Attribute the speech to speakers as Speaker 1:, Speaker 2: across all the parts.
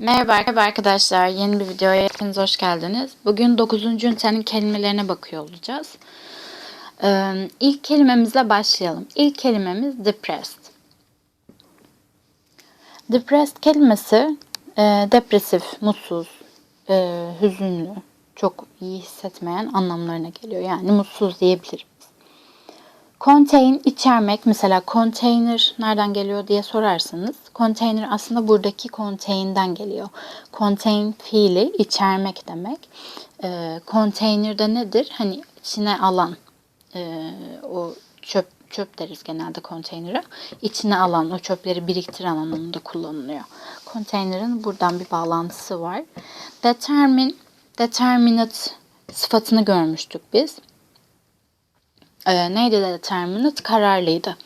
Speaker 1: Merhaba arkadaşlar. Yeni bir videoya hepiniz hoş geldiniz. Bugün 9. ünitenin kelimelerine bakıyor olacağız. Ee, ilk kelimemizle başlayalım. İlk kelimemiz depressed. Depressed kelimesi e, depresif, mutsuz, e, hüzünlü, çok iyi hissetmeyen anlamlarına geliyor. Yani mutsuz diyebilirim. Contain içermek mesela container nereden geliyor diye sorarsanız container aslında buradaki contain'den geliyor. Contain fiili içermek demek. E, container'da nedir? Hani içine alan e, o çöp çöp deriz genelde konteyner'a. İçine alan, o çöpleri biriktiren anlamında kullanılıyor. Konteynerin buradan bir bağlantısı var. Determine, determinate sıfatını görmüştük biz e, neydi determinate? Kararlıydı.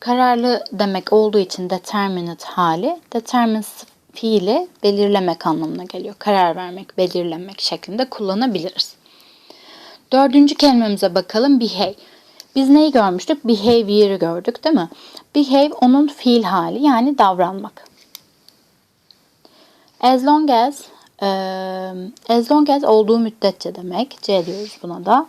Speaker 1: Kararlı demek olduğu için determinate hali, determinate fiili belirlemek anlamına geliyor. Karar vermek, belirlemek şeklinde kullanabiliriz. Dördüncü kelimemize bakalım. Behave. Biz neyi görmüştük? Behavior'ı gördük değil mi? Behave onun fiil hali yani davranmak. As long as e, as long as olduğu müddetçe demek. C diyoruz buna da.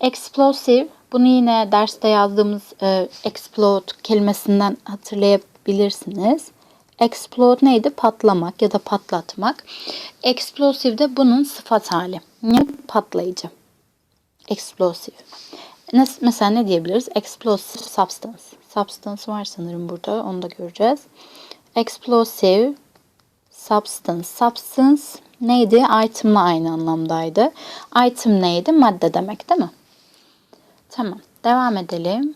Speaker 1: Explosive bunu yine derste yazdığımız e, explode kelimesinden hatırlayabilirsiniz. Explode neydi? Patlamak ya da patlatmak. Explosive de bunun sıfat hali. Yani patlayıcı. Explosive. Mesela ne diyebiliriz? Explosive substance. Substance var sanırım burada. Onu da göreceğiz. Explosive substance. Substance neydi? Item'la aynı anlamdaydı. Item neydi? Madde demek değil mi? Tamam. Devam edelim.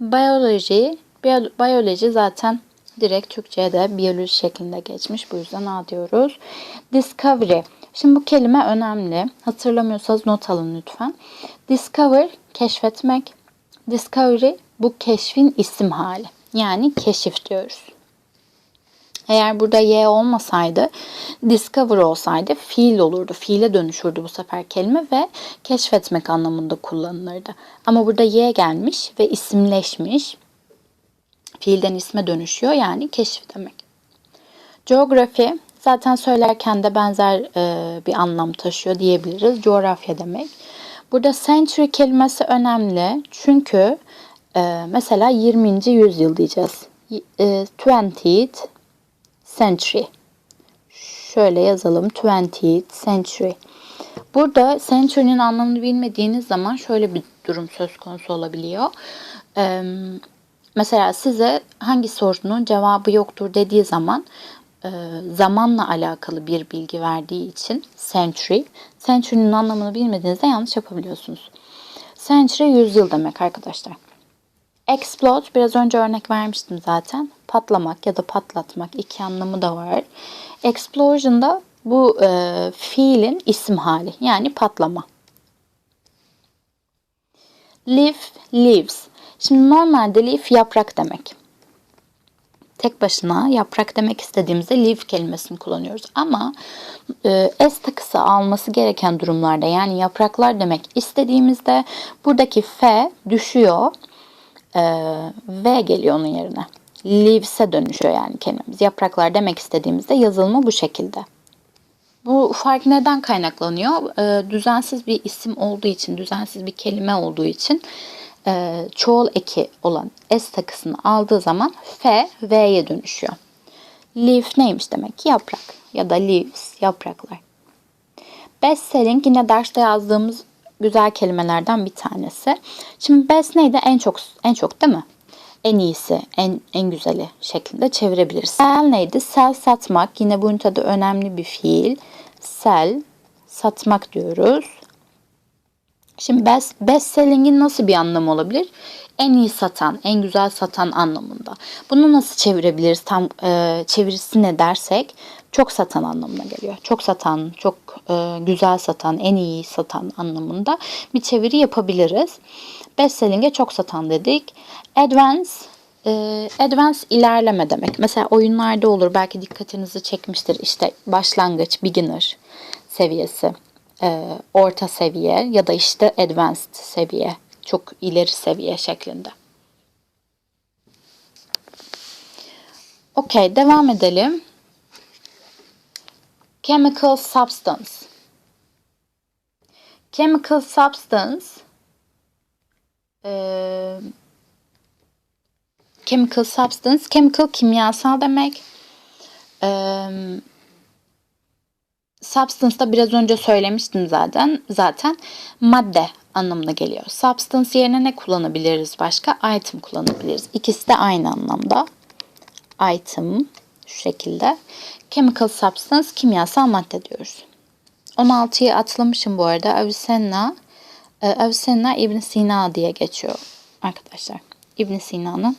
Speaker 1: Biyoloji. Biyoloji zaten direkt Türkçe'ye de biyoloji şeklinde geçmiş. Bu yüzden A diyoruz. Discovery. Şimdi bu kelime önemli. Hatırlamıyorsanız not alın lütfen. Discover, keşfetmek. Discovery, bu keşfin isim hali. Yani keşif diyoruz. Eğer burada y olmasaydı, discover olsaydı fiil olurdu. Fiile dönüşürdü bu sefer kelime ve keşfetmek anlamında kullanılırdı. Ama burada y gelmiş ve isimleşmiş. Fiilden isme dönüşüyor yani keşif demek. Geografi zaten söylerken de benzer e, bir anlam taşıyor diyebiliriz. Coğrafya demek. Burada century kelimesi önemli çünkü e, mesela 20. yüzyıl diyeceğiz. E, 20th century. Şöyle yazalım 20th century. Burada century'nin anlamını bilmediğiniz zaman şöyle bir durum söz konusu olabiliyor. Ee, mesela size hangi sorunun cevabı yoktur dediği zaman e, zamanla alakalı bir bilgi verdiği için century, century'nin anlamını bilmediğinizde yanlış yapabiliyorsunuz. Century yüzyıl demek arkadaşlar. Explode biraz önce örnek vermiştim zaten. Patlamak ya da patlatmak iki anlamı da var. Explosion da bu e, fiilin isim hali yani patlama. Leaf, leaves. Şimdi normalde leaf yaprak demek. Tek başına yaprak demek istediğimizde leaf kelimesini kullanıyoruz. Ama e, s takısı alması gereken durumlarda yani yapraklar demek istediğimizde buradaki f düşüyor e, V geliyor onun yerine. Leaves'e dönüşüyor yani kelimemiz. Yapraklar demek istediğimizde yazılımı bu şekilde. Bu fark neden kaynaklanıyor? E, düzensiz bir isim olduğu için, düzensiz bir kelime olduğu için e, çoğul eki olan S takısını aldığı zaman F, V'ye dönüşüyor. Leaf neymiş demek ki? Yaprak ya da leaves, yapraklar. Best selling yine derste yazdığımız güzel kelimelerden bir tanesi. Şimdi best neydi? En çok en çok değil mi? En iyisi, en en güzeli şeklinde çevirebiliriz. Sell neydi? Sell satmak. Yine bu ünitede önemli bir fiil. Sell satmak diyoruz. Şimdi best, best selling'in nasıl bir anlamı olabilir? En iyi satan, en güzel satan anlamında. Bunu nasıl çevirebiliriz? Tam e, çevirisi ne dersek çok satan anlamına geliyor. Çok satan, çok e, güzel satan, en iyi satan anlamında bir çeviri yapabiliriz. Best selling'e çok satan dedik. Advance advance ilerleme demek. Mesela oyunlarda olur belki dikkatinizi çekmiştir. İşte başlangıç, beginner seviyesi, e, orta seviye ya da işte advanced seviye, çok ileri seviye şeklinde. Okey, devam edelim. Chemical substance. Chemical substance eee, chemical substance, chemical kimyasal demek. Eee substance da biraz önce söylemiştim zaten. Zaten madde anlamına geliyor. Substance yerine ne kullanabiliriz başka? Item kullanabiliriz. İkisi de aynı anlamda. Item şu şekilde. Chemical substance kimyasal madde diyoruz. 16'yı atlamışım bu arada. Avicenna e, Avicenna İbn Sina diye geçiyor arkadaşlar. İbn Sina'nın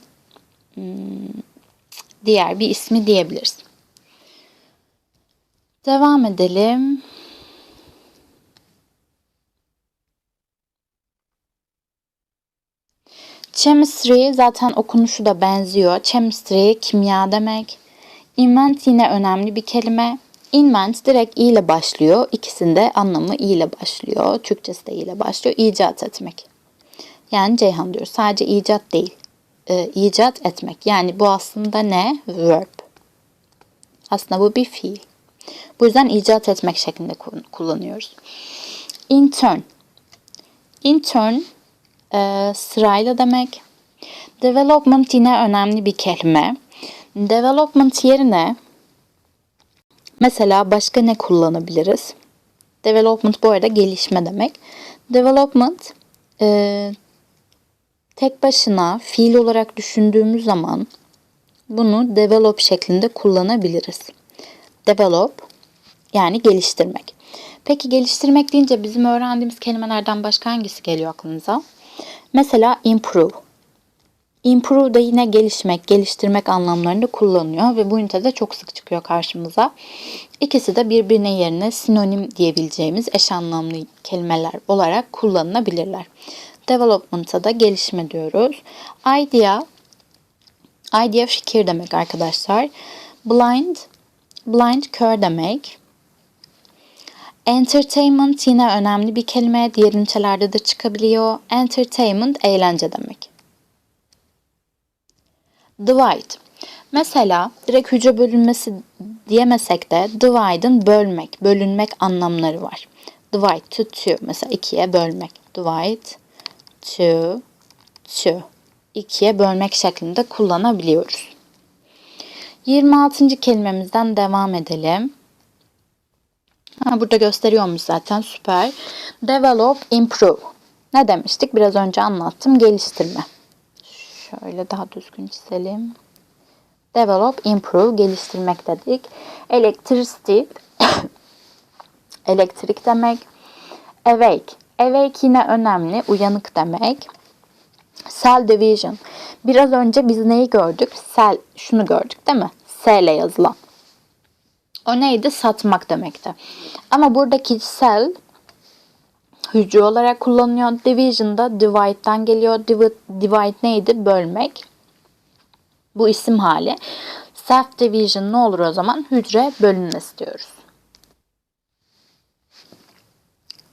Speaker 1: hmm, diğer bir ismi diyebiliriz. Devam edelim. Chemistry zaten okunuşu da benziyor. Chemistry kimya demek. Invent yine önemli bir kelime. Invent direkt i ile başlıyor. İkisinde anlamı i ile başlıyor. Türkçesi de i ile başlıyor. İcat etmek. Yani Ceyhan diyor. Sadece icat değil. Ee, icat etmek. Yani bu aslında ne? Verb. Aslında bu bir fiil. Bu yüzden icat etmek şeklinde kullanıyoruz. Intern. Intern e, sırayla demek. Development yine önemli bir kelime. Development yerine mesela başka ne kullanabiliriz? Development bu arada gelişme demek. Development e, tek başına fiil olarak düşündüğümüz zaman bunu develop şeklinde kullanabiliriz. Develop yani geliştirmek. Peki geliştirmek deyince bizim öğrendiğimiz kelimelerden başka hangisi geliyor aklınıza? Mesela improve. Improve da yine gelişmek, geliştirmek anlamlarında kullanılıyor ve bu ünitede çok sık çıkıyor karşımıza. İkisi de birbirine yerine sinonim diyebileceğimiz eş anlamlı kelimeler olarak kullanılabilirler. Development'a da gelişme diyoruz. Idea, idea fikir demek arkadaşlar. Blind, blind kör demek. Entertainment yine önemli bir kelime. Diğer ünitelerde de çıkabiliyor. Entertainment eğlence demek. Divide. Mesela direkt hücre bölünmesi diyemesek de divide'ın bölmek, bölünmek anlamları var. Divide to two. Mesela ikiye bölmek. Divide to two. İkiye bölmek şeklinde kullanabiliyoruz. 26. kelimemizden devam edelim. Ha, burada gösteriyormuş zaten süper. Develop, improve. Ne demiştik? Biraz önce anlattım. Geliştirme. Şöyle daha düzgün çizelim. Develop, improve, geliştirmek dedik. Electricity, elektrik demek. Awake, awake yine önemli, uyanık demek. Cell division. Biraz önce biz neyi gördük? Cell, şunu gördük değil mi? S ile yazılan. O neydi? Satmak demekti. Ama buradaki cell hücre olarak kullanılıyor. Division da divide'dan geliyor. Divide, divide neydi? Bölmek. Bu isim hali. Self division ne olur o zaman? Hücre bölünmesi diyoruz.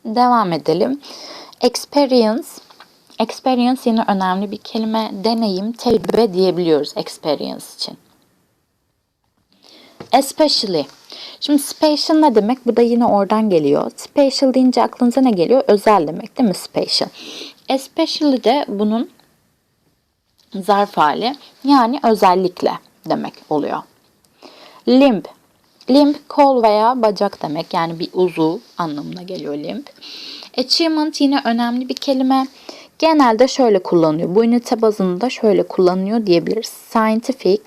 Speaker 1: Devam edelim. Experience. Experience yine önemli bir kelime. Deneyim, tecrübe diyebiliyoruz experience için. Especially. Şimdi special ne demek? Bu da yine oradan geliyor. Special deyince aklınıza ne geliyor? Özel demek değil mi special? Especially de bunun zarf hali. Yani özellikle demek oluyor. Limb. Limb kol veya bacak demek. Yani bir uzuv anlamına geliyor limb. Achievement yine önemli bir kelime. Genelde şöyle kullanılıyor. Bu ünite bazında şöyle kullanılıyor diyebiliriz. Scientific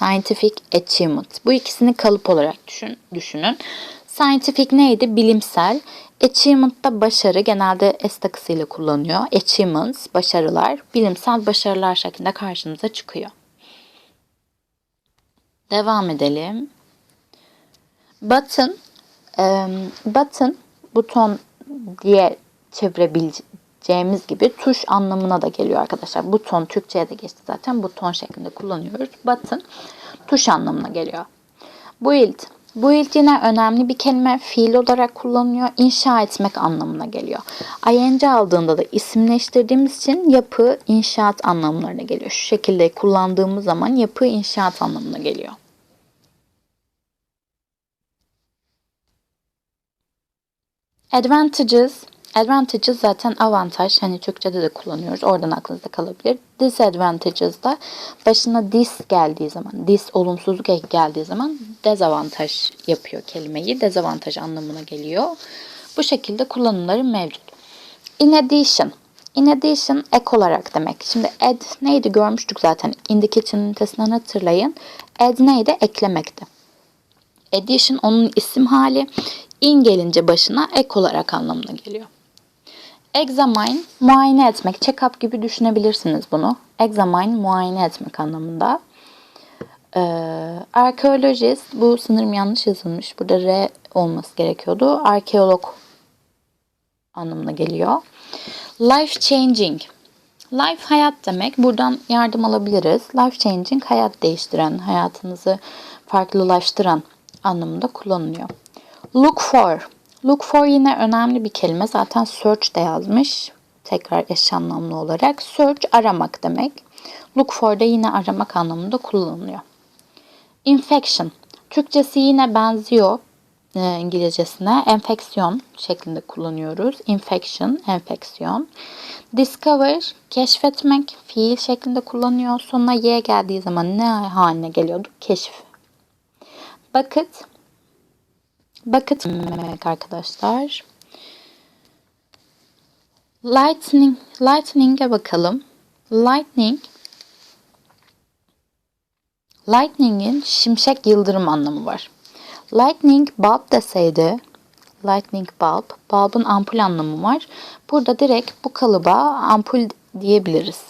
Speaker 1: Scientific achievement. Bu ikisini kalıp olarak düşün, düşünün. Scientific neydi? Bilimsel. Achievement da başarı. Genelde S takısıyla kullanıyor. Achievements, başarılar. Bilimsel başarılar şeklinde karşımıza çıkıyor. Devam edelim. Button. button, buton diye edeceğimiz gibi tuş anlamına da geliyor arkadaşlar. Buton Türkçe'ye de geçti zaten. Buton şeklinde kullanıyoruz. Button tuş anlamına geliyor. Build. Build yine önemli bir kelime. Fiil olarak kullanılıyor. İnşa etmek anlamına geliyor. ING aldığında da isimleştirdiğimiz için yapı, inşaat anlamlarına geliyor. Şu şekilde kullandığımız zaman yapı, inşaat anlamına geliyor. Advantages Advantages zaten avantaj. Hani Türkçe'de de kullanıyoruz. Oradan aklınızda kalabilir. Disadvantages da başına dis geldiği zaman, dis olumsuzluk eki geldiği zaman dezavantaj yapıyor kelimeyi. Dezavantaj anlamına geliyor. Bu şekilde kullanımları mevcut. In addition. In addition ek olarak demek. Şimdi add neydi görmüştük zaten. In the kitchen ünitesinden hatırlayın. Add neydi? Eklemekti. Addition onun isim hali. In gelince başına ek olarak anlamına geliyor. Examine, muayene etmek. Check-up gibi düşünebilirsiniz bunu. Examine, muayene etmek anlamında. Ee, arkeolojist, bu sanırım yanlış yazılmış. Burada R olması gerekiyordu. Arkeolog anlamına geliyor. Life changing. Life hayat demek. Buradan yardım alabiliriz. Life changing hayat değiştiren, hayatınızı farklılaştıran anlamında kullanılıyor. Look for. Look for yine önemli bir kelime. Zaten search de yazmış. Tekrar eş anlamlı olarak. Search aramak demek. Look for da yine aramak anlamında kullanılıyor. Infection. Türkçesi yine benziyor e, İngilizcesine. Enfeksiyon şeklinde kullanıyoruz. Infection, enfeksiyon. Discover, keşfetmek fiil şeklinde kullanıyor. Sonuna y geldiği zaman ne haline geliyordu? Keşif. Bucket, bucket demek arkadaşlar. Lightning, lightning'e bakalım. Lightning Lightning'in şimşek yıldırım anlamı var. Lightning bulb deseydi, lightning bulb, bulb'ın ampul anlamı var. Burada direkt bu kalıba ampul diyebiliriz.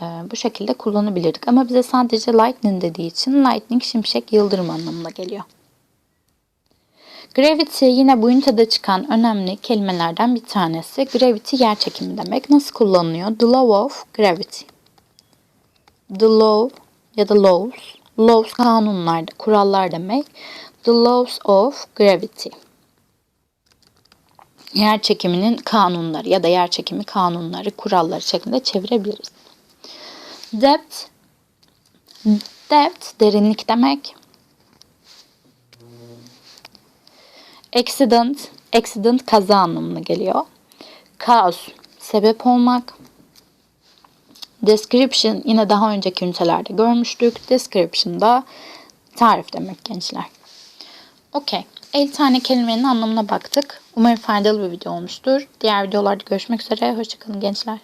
Speaker 1: Ee, bu şekilde kullanabilirdik. Ama bize sadece lightning dediği için lightning şimşek yıldırım anlamına geliyor. Gravity yine bu ünitede çıkan önemli kelimelerden bir tanesi. Gravity yer çekimi demek. Nasıl kullanılıyor? The law of gravity. The law ya da laws. Laws kanunlar, kurallar demek. The laws of gravity. Yer çekiminin kanunları ya da yer çekimi kanunları, kuralları şeklinde çevirebiliriz. Depth, depth derinlik demek. Accident, accident kaza anlamına geliyor. Cause, sebep olmak. Description yine daha önceki ünitelerde görmüştük. Description da tarif demek gençler. Okey. 50 tane kelimenin anlamına baktık. Umarım faydalı bir video olmuştur. Diğer videolarda görüşmek üzere. Hoşçakalın gençler.